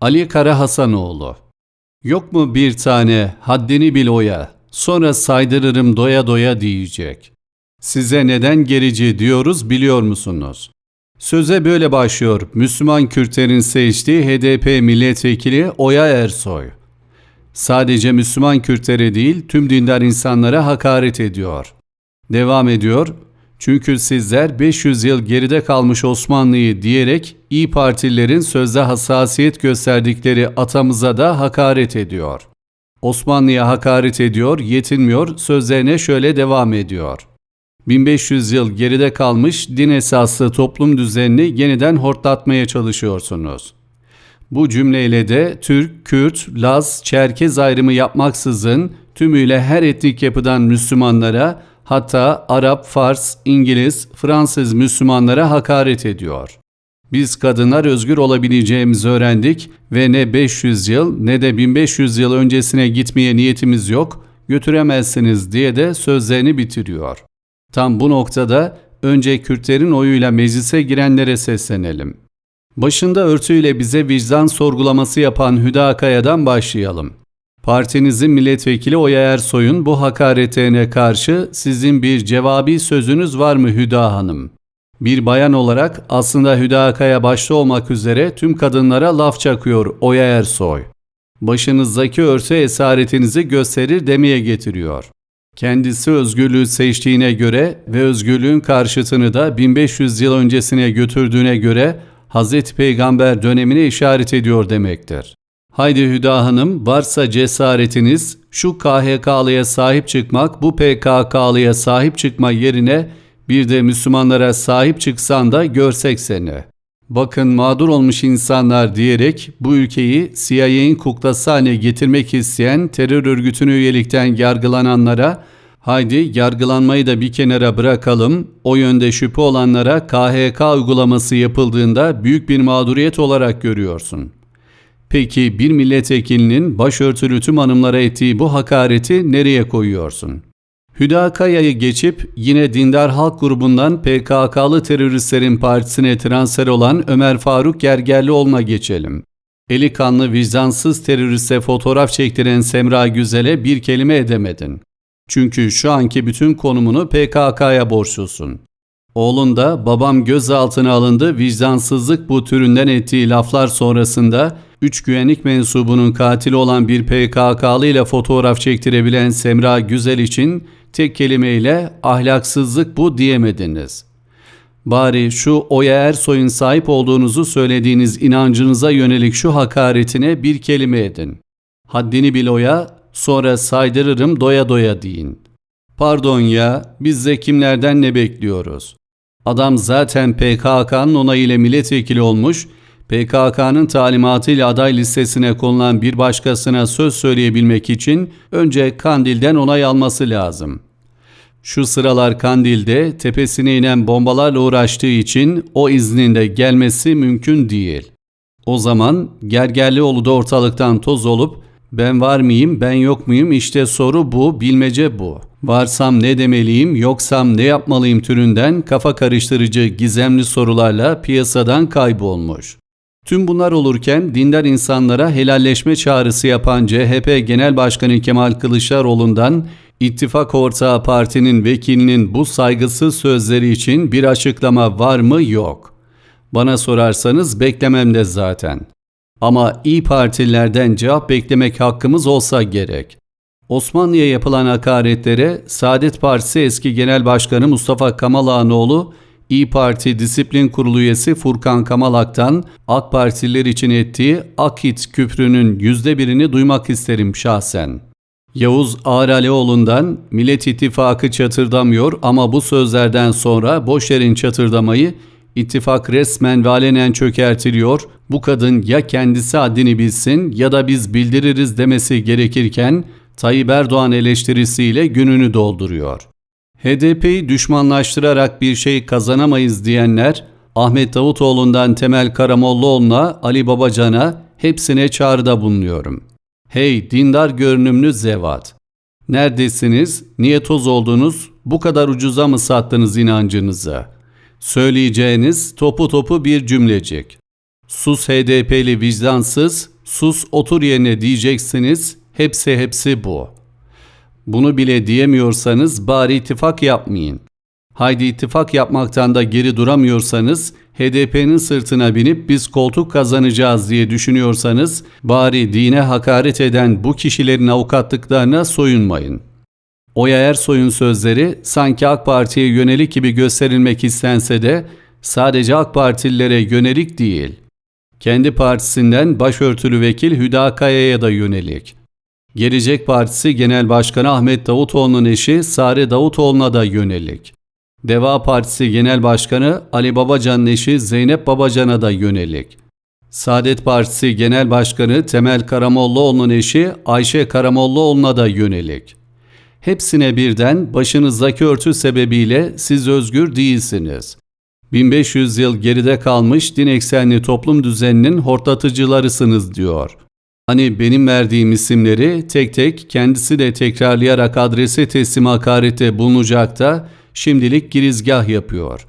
Ali Kara Hasanoğlu Yok mu bir tane haddini bil oya, sonra saydırırım doya doya diyecek. Size neden gerici diyoruz biliyor musunuz? Söze böyle başlıyor Müslüman Kürtlerin seçtiği HDP milletvekili Oya Ersoy. Sadece Müslüman Kürtlere değil tüm dindar insanlara hakaret ediyor. Devam ediyor. Çünkü sizler 500 yıl geride kalmış Osmanlı'yı diyerek İyi Partililerin sözde hassasiyet gösterdikleri atamıza da hakaret ediyor. Osmanlı'ya hakaret ediyor, yetinmiyor, sözlerine şöyle devam ediyor. 1500 yıl geride kalmış din esaslı toplum düzenini yeniden hortlatmaya çalışıyorsunuz. Bu cümleyle de Türk, Kürt, Laz, Çerkez ayrımı yapmaksızın tümüyle her etnik yapıdan Müslümanlara hatta Arap, Fars, İngiliz, Fransız Müslümanlara hakaret ediyor. Biz kadınlar özgür olabileceğimizi öğrendik ve ne 500 yıl ne de 1500 yıl öncesine gitmeye niyetimiz yok, götüremezsiniz diye de sözlerini bitiriyor. Tam bu noktada önce Kürtlerin oyuyla meclise girenlere seslenelim. Başında örtüyle bize vicdan sorgulaması yapan Hüda Akaya'dan başlayalım. Partinizin milletvekili Oya Ersoy'un bu hakaretine karşı sizin bir cevabi sözünüz var mı Hüda Hanım? Bir bayan olarak aslında Hüda Akaya başta olmak üzere tüm kadınlara laf çakıyor Oya Ersoy. Başınızdaki örtü esaretinizi gösterir demeye getiriyor. Kendisi özgürlüğü seçtiğine göre ve özgürlüğün karşıtını da 1500 yıl öncesine götürdüğüne göre Hz. Peygamber dönemine işaret ediyor demektir. Haydi Hüda Hanım varsa cesaretiniz şu KHK'lıya sahip çıkmak bu PKK'lıya sahip çıkma yerine bir de Müslümanlara sahip çıksan da görsek seni. Bakın mağdur olmuş insanlar diyerek bu ülkeyi CIA'nin kuklası haline getirmek isteyen terör örgütünü üyelikten yargılananlara haydi yargılanmayı da bir kenara bırakalım o yönde şüphe olanlara KHK uygulaması yapıldığında büyük bir mağduriyet olarak görüyorsun. Peki bir milletvekilinin başörtülü tüm hanımlara ettiği bu hakareti nereye koyuyorsun? Hüda Kaya'yı geçip yine dindar halk grubundan PKK'lı teröristlerin partisine transfer olan Ömer Faruk Gergerlioğlu'na geçelim. Eli kanlı vicdansız teröriste fotoğraf çektiren Semra Güzel'e bir kelime edemedin. Çünkü şu anki bütün konumunu PKK'ya borçlusun. Oğlun da babam gözaltına alındı vicdansızlık bu türünden ettiği laflar sonrasında 3 güvenlik mensubunun katili olan bir PKK'lı ile fotoğraf çektirebilen Semra Güzel için tek kelimeyle ahlaksızlık bu diyemediniz. Bari şu Oya Ersoy'un sahip olduğunuzu söylediğiniz inancınıza yönelik şu hakaretine bir kelime edin. Haddini bil Oya, sonra saydırırım doya doya deyin. Pardon ya, biz de kimlerden ne bekliyoruz? Adam zaten PKK'nın onayıyla milletvekili olmuş, PKK'nın talimatıyla aday listesine konulan bir başkasına söz söyleyebilmek için önce Kandil'den onay alması lazım. Şu sıralar Kandil'de tepesine inen bombalarla uğraştığı için o iznin de gelmesi mümkün değil. O zaman Gergerlioğlu da ortalıktan toz olup ben var mıyım ben yok muyum işte soru bu bilmece bu. Varsam ne demeliyim yoksam ne yapmalıyım türünden kafa karıştırıcı gizemli sorularla piyasadan kaybolmuş. Tüm bunlar olurken dindar insanlara helalleşme çağrısı yapan CHP Genel Başkanı Kemal Kılıçdaroğlu'ndan ittifak ortağı partinin vekilinin bu saygısız sözleri için bir açıklama var mı yok. Bana sorarsanız beklemem de zaten. Ama iyi Partililerden cevap beklemek hakkımız olsa gerek. Osmanlı'ya yapılan hakaretlere Saadet Partisi eski Genel Başkanı Mustafa Kamal Ağanoğlu İyi Parti Disiplin Kurulu üyesi Furkan Kamalak'tan AK Partililer için ettiği Akit küfrünün yüzde birini duymak isterim şahsen. Yavuz Ağralioğlu'ndan Millet İttifakı çatırdamıyor ama bu sözlerden sonra boş yerin çatırdamayı ittifak resmen ve alenen çökertiliyor. Bu kadın ya kendisi haddini bilsin ya da biz bildiririz demesi gerekirken Tayyip Erdoğan eleştirisiyle gününü dolduruyor. HDP'yi düşmanlaştırarak bir şey kazanamayız diyenler Ahmet Davutoğlu'ndan Temel Karamollaoğlu'na Ali Babacan'a hepsine çağrıda bulunuyorum. Hey dindar görünümlü zevat! Neredesiniz? Niye toz oldunuz? Bu kadar ucuza mı sattınız inancınızı? Söyleyeceğiniz topu topu bir cümlecik. Sus HDP'li vicdansız, sus otur yerine diyeceksiniz. Hepsi hepsi bu. Bunu bile diyemiyorsanız bari ittifak yapmayın. Haydi ittifak yapmaktan da geri duramıyorsanız, HDP'nin sırtına binip biz koltuk kazanacağız diye düşünüyorsanız, bari dine hakaret eden bu kişilerin avukatlıklarına soyunmayın. Oya Ersoy'un sözleri sanki AK Parti'ye yönelik gibi gösterilmek istense de sadece AK Partililere yönelik değil. Kendi partisinden başörtülü vekil Hüda Kaya'ya da yönelik. Gelecek Partisi Genel Başkanı Ahmet Davutoğlu'nun eşi Sare Davutoğlu'na da yönelik. Deva Partisi Genel Başkanı Ali Babacan'ın eşi Zeynep Babacan'a da yönelik. Saadet Partisi Genel Başkanı Temel Karamollaoğlu'nun eşi Ayşe Karamollaoğlu'na da yönelik. Hepsine birden başınızdaki örtü sebebiyle siz özgür değilsiniz. 1500 yıl geride kalmış din eksenli toplum düzeninin hortlatıcılarısınız diyor. Hani benim verdiğim isimleri tek tek kendisi de tekrarlayarak adrese teslim hakarette bulunacak da şimdilik girizgah yapıyor.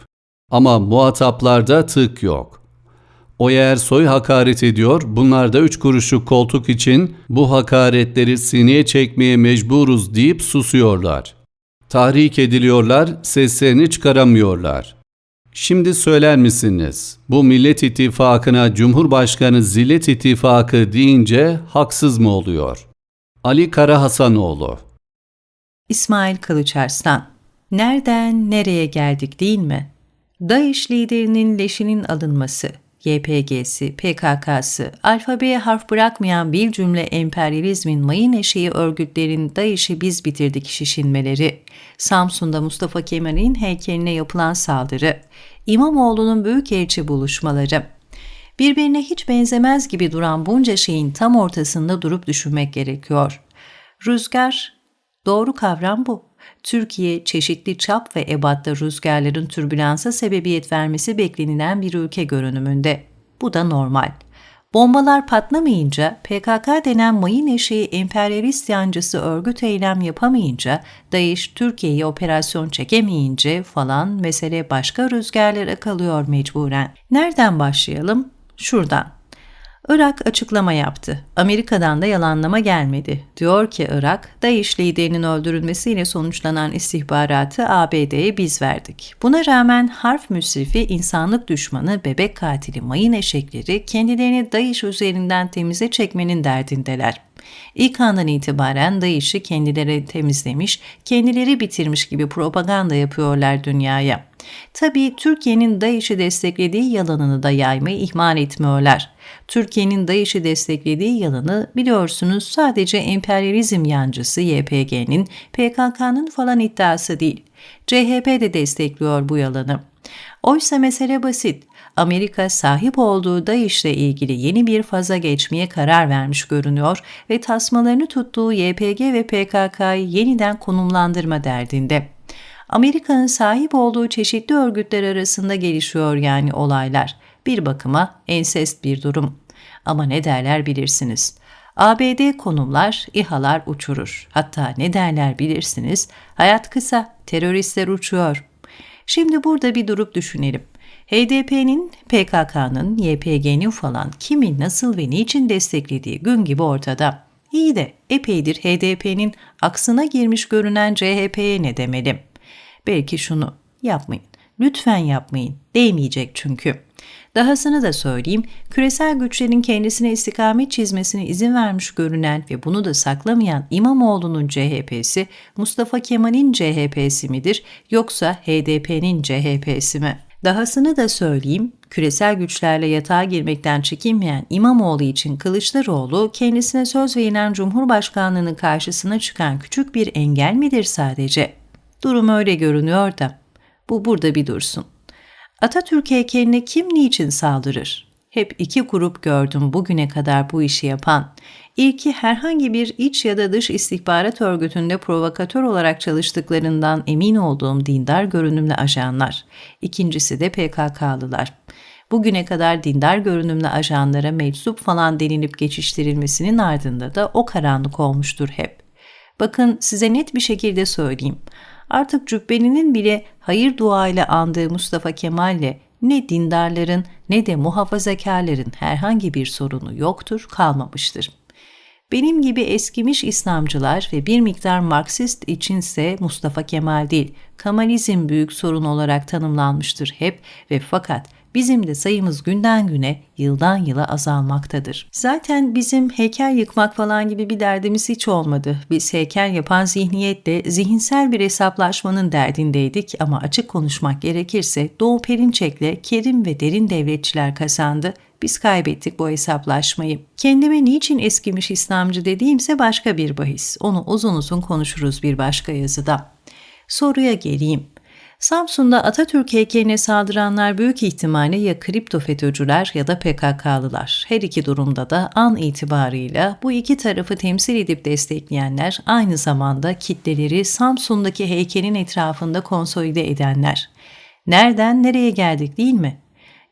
Ama muhataplarda tık yok. Oya Ersoy hakaret ediyor. Bunlar da üç kuruşluk koltuk için bu hakaretleri sineye çekmeye mecburuz deyip susuyorlar. Tahrik ediliyorlar, seslerini çıkaramıyorlar. Şimdi söyler misiniz? Bu Millet İttifakı'na Cumhurbaşkanı Zillet İttifakı deyince haksız mı oluyor? Ali Karahasanoğlu İsmail Kılıçarslan Nereden nereye geldik değil mi? DAEŞ liderinin leşinin alınması, YPG'si, PKK'sı, alfabeye harf bırakmayan bir cümle emperyalizmin mayın eşeği örgütlerin DAEŞ'i biz bitirdik şişinmeleri, Samsun'da Mustafa Kemal'in heykeline yapılan saldırı, İmamoğlu'nun büyükelçi buluşmaları, birbirine hiç benzemez gibi duran bunca şeyin tam ortasında durup düşünmek gerekiyor. Rüzgar, doğru kavram bu. Türkiye çeşitli çap ve ebatta rüzgarların türbülansa sebebiyet vermesi beklenilen bir ülke görünümünde. Bu da normal. Bombalar patlamayınca, PKK denen mayın eşeği emperyalist yancısı örgüt eylem yapamayınca, DAEŞ Türkiye'ye operasyon çekemeyince falan mesele başka rüzgarlara kalıyor mecburen. Nereden başlayalım? Şuradan. Irak açıklama yaptı. Amerika'dan da yalanlama gelmedi. Diyor ki Irak, DAEŞ liderinin öldürülmesiyle sonuçlanan istihbaratı ABD'ye biz verdik. Buna rağmen harf müsrifi, insanlık düşmanı, bebek katili, mayın eşekleri kendilerini DAEŞ üzerinden temize çekmenin derdindeler. İlk andan itibaren DAEŞ'i kendileri temizlemiş, kendileri bitirmiş gibi propaganda yapıyorlar dünyaya. Tabii Türkiye'nin DAEŞ'i desteklediği yalanını da yaymayı ihmal etmiyorlar. Türkiye'nin DAEŞ'i desteklediği yalanı biliyorsunuz sadece emperyalizm yancısı YPG'nin, PKK'nın falan iddiası değil. CHP de destekliyor bu yalanı. Oysa mesele basit. Amerika sahip olduğu DAEŞ'le ilgili yeni bir faza geçmeye karar vermiş görünüyor ve tasmalarını tuttuğu YPG ve PKK'yı yeniden konumlandırma derdinde. Amerika'nın sahip olduğu çeşitli örgütler arasında gelişiyor yani olaylar. Bir bakıma ensest bir durum. Ama ne derler bilirsiniz. ABD konumlar, İHA'lar uçurur. Hatta ne derler bilirsiniz. Hayat kısa, teröristler uçuyor. Şimdi burada bir durup düşünelim. HDP'nin, PKK'nın, YPG'nin falan kimi nasıl ve niçin desteklediği gün gibi ortada. İyi de epeydir HDP'nin aksına girmiş görünen CHP'ye ne demeli? Belki şunu yapmayın. Lütfen yapmayın. Değmeyecek çünkü. Dahasını da söyleyeyim, küresel güçlerin kendisine istikamet çizmesine izin vermiş görünen ve bunu da saklamayan İmamoğlu'nun CHP'si, Mustafa Kemal'in CHP'si midir yoksa HDP'nin CHP'si mi? Dahasını da söyleyeyim, küresel güçlerle yatağa girmekten çekinmeyen İmamoğlu için Kılıçdaroğlu kendisine söz verilen Cumhurbaşkanlığının karşısına çıkan küçük bir engel midir sadece? Durum öyle görünüyor da. Bu burada bir dursun. Atatürk heykeline kim niçin saldırır? Hep iki grup gördüm bugüne kadar bu işi yapan. İlki herhangi bir iç ya da dış istihbarat örgütünde provokatör olarak çalıştıklarından emin olduğum dindar görünümlü ajanlar. İkincisi de PKK'lılar. Bugüne kadar dindar görünümlü ajanlara meczup falan denilip geçiştirilmesinin ardında da o karanlık olmuştur hep. Bakın size net bir şekilde söyleyeyim. Artık cübbelinin bile hayır duayla andığı Mustafa Kemal'le ne dindarların ne de muhafazakarların herhangi bir sorunu yoktur, kalmamıştır. Benim gibi eskimiş İslamcılar ve bir miktar Marksist içinse Mustafa Kemal değil, Kemalizm büyük sorun olarak tanımlanmıştır hep ve fakat bizim de sayımız günden güne, yıldan yıla azalmaktadır. Zaten bizim heykel yıkmak falan gibi bir derdimiz hiç olmadı. Biz heykel yapan zihniyetle zihinsel bir hesaplaşmanın derdindeydik ama açık konuşmak gerekirse Doğu Perinçek'le Kerim ve Derin devletçiler kazandı. Biz kaybettik bu hesaplaşmayı. Kendime niçin eskimiş İslamcı dediğimse başka bir bahis. Onu uzun uzun konuşuruz bir başka yazıda. Soruya geleyim. Samsun'da Atatürk heykeline saldıranlar büyük ihtimalle ya kripto FETÖ'cüler ya da PKK'lılar. Her iki durumda da an itibarıyla bu iki tarafı temsil edip destekleyenler aynı zamanda kitleleri Samsun'daki heykelin etrafında konsolide edenler. Nereden nereye geldik değil mi?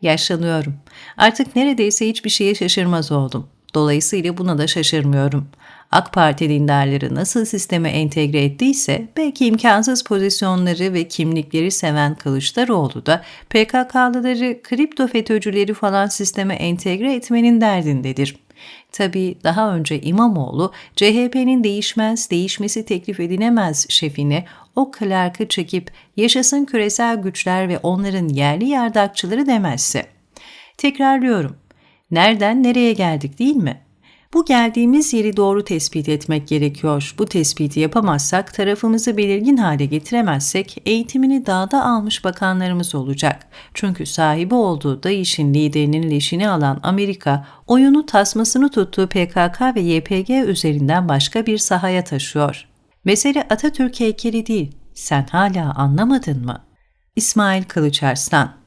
Yaşlanıyorum. Artık neredeyse hiçbir şeye şaşırmaz oldum. Dolayısıyla buna da şaşırmıyorum. AK Parti dindarları nasıl sisteme entegre ettiyse belki imkansız pozisyonları ve kimlikleri seven Kılıçdaroğlu da PKK'lıları, kripto FETÖ'cüleri falan sisteme entegre etmenin derdindedir. Tabii daha önce İmamoğlu, CHP'nin değişmez, değişmesi teklif edilemez şefine o Clark'ı çekip yaşasın küresel güçler ve onların yerli yardakçıları demezse. Tekrarlıyorum. Nereden nereye geldik değil mi? Bu geldiğimiz yeri doğru tespit etmek gerekiyor. Bu tespiti yapamazsak, tarafımızı belirgin hale getiremezsek eğitimini dağda almış bakanlarımız olacak. Çünkü sahibi olduğu DAEŞ'in liderinin leşini alan Amerika, oyunu tasmasını tuttuğu PKK ve YPG üzerinden başka bir sahaya taşıyor. Mesele Atatürk heykeli değil. Sen hala anlamadın mı? İsmail Kılıçarslan